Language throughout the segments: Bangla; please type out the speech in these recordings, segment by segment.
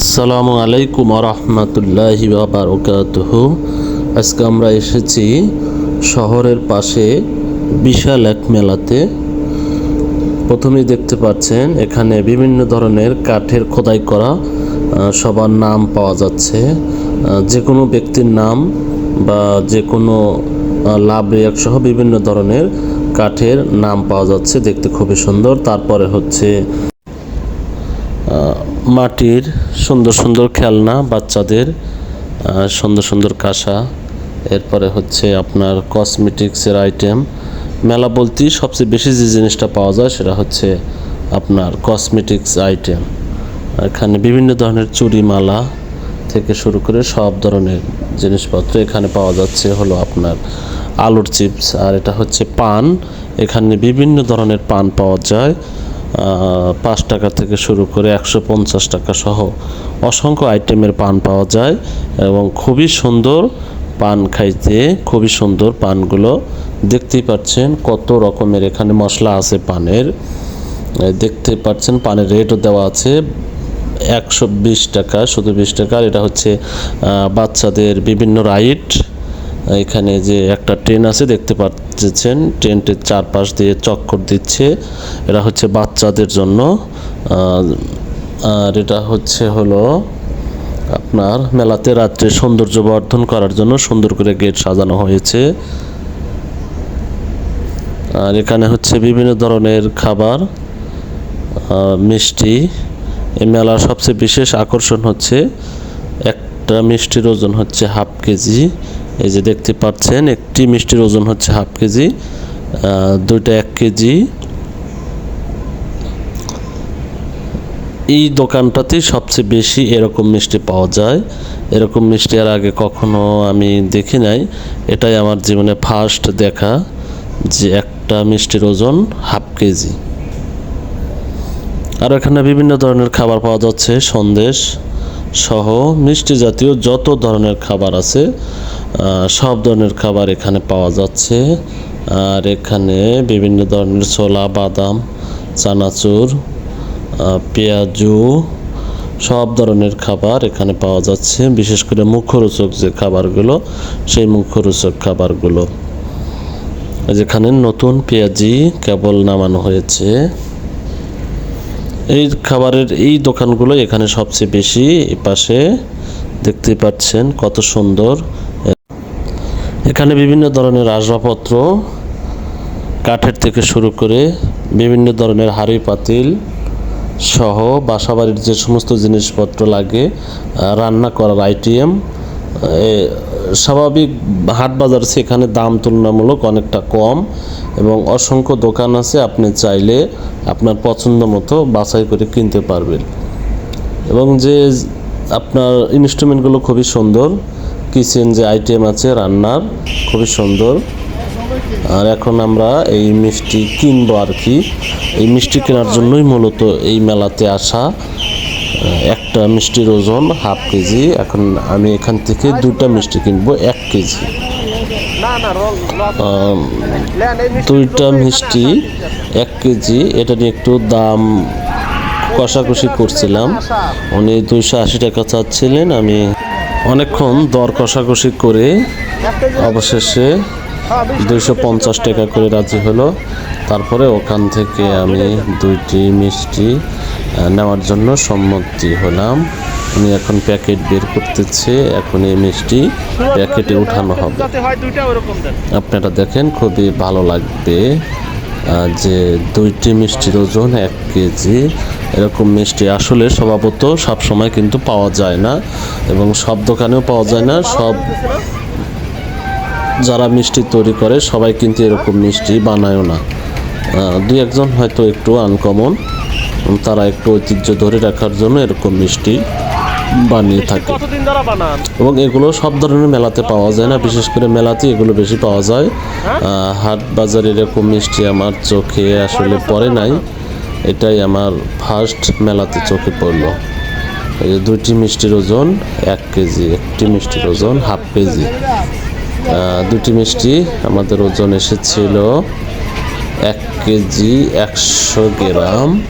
আসসালামু আলাইকুম রহমতুল্লাহি বারকাতুহ। আজকে আমরা এসেছি শহরের পাশে বিশাল এক মেলাতে। প্রথমেই দেখতে পাচ্ছেন, এখানে বিভিন্ন ধরনের কাঠের খোদাই করা সবার নাম পাওয়া যাচ্ছে। যে কোনো ব্যক্তির নাম বা যে কোনো লাভ রেয়াক সহ বিভিন্ন ধরনের কাঠের নাম পাওয়া যাচ্ছে, দেখতে খুবই সুন্দর। তারপরে হচ্ছে মাটির সুন্দর সুন্দর খেলনা বাচ্চাদের সুন্দর সুন্দর কাঁসা, এরপরে হচ্ছে আপনার কসমেটিক্সের আইটেম মেলা বলতেই সবচেয়ে বেশি যে জিনিসটা পাওয়া যায় সেটা হচ্ছে আপনার কসমেটিক্স আইটেম এখানে বিভিন্ন ধরনের চুড়ি মালা থেকে শুরু করে সব ধরনের জিনিসপত্র এখানে পাওয়া যাচ্ছে হলো আপনার আলুর চিপস আর এটা হচ্ছে পান। এখানে বিভিন্ন ধরনের পান পাওয়া যায়। পাঁচ টাকা থেকে শুরু করে একশো পঞ্চাশ টাকা সহ অসংখ্য আইটেমের পান পাওয়া যায় এবং খুবই সুন্দর পান খাইতে খুবই সুন্দর পানগুলো দেখতেই পাচ্ছেন কত রকমের এখানে মশলা আছে পানের। দেখতে পাচ্ছেন পানের রেটও দেওয়া আছে একশো বিশ টাকা, শুধু বিশ টাকা। এটা হচ্ছে বাচ্চাদের বিভিন্ন রাইড এখানে যে একটা ট্রেন আছে, দেখতে পাচ্ছেন ট্রেনটির চারপাশ দিয়ে চক্কর দিচ্ছে। এটা হচ্ছে বাচ্চাদের জন্য। আর এটা হচ্ছে হলো আপনার মেলাতে রাত্রে সৌন্দর্য বর্ধন করার জন্য সুন্দর করে গেট সাজানো হয়েছে। আর এখানে হচ্ছে বিভিন্ন ধরনের খাবার মিষ্টি। এই মেলার সবচেয়ে বিশেষ আকর্ষণ হচ্ছে, একটা মিষ্টির ওজন হচ্ছে হাফ কেজি। এই যে দেখতে পাচ্ছেন, একটি মিষ্টির ওজন হচ্ছে হাফ কেজি দুইটা এক কেজি। এই দোকানটাতেই সবচেয়ে বেশি এরকম মিষ্টি পাওয়া যায়। এরকম মিষ্টি আর আগে কখনো আমি দেখি নাই। এটাই আমার জীবনে ফার্স্ট দেখা যে একটা মিষ্টির ওজন হাফ কেজি। আর এখানে বিভিন্ন ধরনের খাবার পাওয়া যাচ্ছে, সন্দেশ সহ মিষ্টি জাতীয় যত ধরনের খাবার আছে সব ধরনের খাবার এখানে পাওয়া যাচ্ছে। আর এখানে বিভিন্ন ধরনের ছোলা, বাদাম, চানাচুর পেঁয়াজু, সব ধরনের খাবার এখানে পাওয়া যাচ্ছে। বিশেষ করে মুখরোচক যে খাবারগুলো, সেই মুখরোচক খাবারগুলো। যেখানে নতুন পেঁয়াজি কেবল নামানো হয়েছে। এই খাবারের এই দোকানগুলো এখানে সবচেয়ে বেশি পাশে দেখতে পাচ্ছেন কত সুন্দর এখানে বিভিন্ন ধরনের আসবাবপত্র, কাঠের থেকে শুরু করে বিভিন্ন ধরনের হাড়ি, পাতিল সহ বাসাবাড়ির যে সমস্ত জিনিসপত্র লাগে রান্না করার আইটেম স্বাভাবিক হাট বাজার সেখানে দাম তুলনামূলক অনেকটা কম এবং অসংখ্য দোকান আছে আপনি চাইলে আপনার পছন্দ মতো বাছাই করে কিনতে পারবেন। এবং যে আপনার ইনস্ট্রুমেন্টগুলো খুবই সুন্দর কিচেন যে আইটেম আছে রান্নার, খুবই সুন্দর। আর এখন আমরা এই মিষ্টি কিনবো আর কি। এই মিষ্টি কেনার জন্যই মূলত এই মেলাতে আসা একটা মিষ্টির ওজন হাফ কেজি। এখন আমি এখান থেকে দুটা মিষ্টি কিনবো, এক কেজি। দুইটা মিষ্টি, এক কেজি। এটা নিয়ে একটু দাম কষাকষি করছিলাম। উনি দুইশো আশি টাকা চাচ্ছিলেন, আমি অনেকক্ষণ দর কষাকষি করে অবশেষে দুইশো পঞ্চাশ টাকা করে রাজি হলো। তারপরে ওখান থেকে আমি দুইটি মিষ্টি নেওয়ার জন্য সম্মতি হলাম। আমি এখন প্যাকেট বের করতেছে এখন এই মিষ্টি প্যাকেটে উঠানো হবে। আপনারা দেখেন খুবই ভালো লাগবে। যে দুইটি মিষ্টির ওজন এক কেজি, এরকম মিষ্টি আসলে স্বভাবত সব সময় কিন্তু পাওয়া যায় না এবং সব দোকানেও পাওয়া যায় না। সব যারা মিষ্টি তৈরি করে সবাই কিন্তু এরকম মিষ্টি বানায়ও না। দুই একজন হয়তো একটু আনকমন তারা একটু ঐতিহ্য ধরে রাখার জন্য এরকম মিষ্টি বানিয়ে থাকে। এবং এগুলো সব ধরনের মেলাতে পাওয়া যায় না। বিশেষ করে মেলাতে এগুলো বেশি পাওয়া যায়। আহ, হাট বাজারে এরকম মিষ্টি আমার চোখে আসলে পড়ে নাই। এটাই আমার ফার্স্ট মেলাতে চোখে পড়ল। এই যে দুইটি মিষ্টির ওজন এক কেজি একটি মিষ্টির ওজন হাফ কেজি। দুটি মিষ্টি আমাদের ওজন এসেছিল এক কেজি একশো গ্রাম।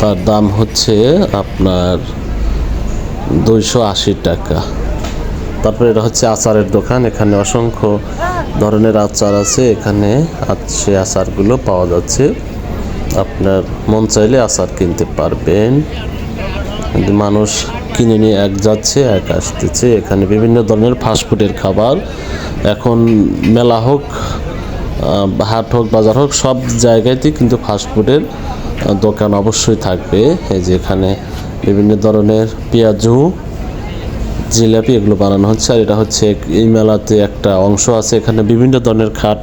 তার দাম হচ্ছে আপনার দুইশো আশি টাকা। তারপরে এটা হচ্ছে আচারের দোকান, এখানে অসংখ্য ধরনের আচার আছে, এখানে সে আচারগুলো পাওয়া যাচ্ছে। আপনার মন চাইলে আচার কিনতে পারবেন। মানুষ কিনে নিয়ে এক যাচ্ছে, এক আসতেছে, এখানে বিভিন্ন ধরনের ফাস্টফুডের খাবার। এখন মেলা হোক হাট হোক, বাজার হোক, সব জায়গাতেই কিন্তু ফাস্টফুডের দোকান অবশ্যই থাকবে। এই যে এখানে বিভিন্ন ধরনের পেঁয়াজু, জিলাপি এগুলো বানানো হচ্ছে। আর এটা হচ্ছে এই মেলাতে একটা অংশ আছে। এখানে বিভিন্ন ধরনের খাট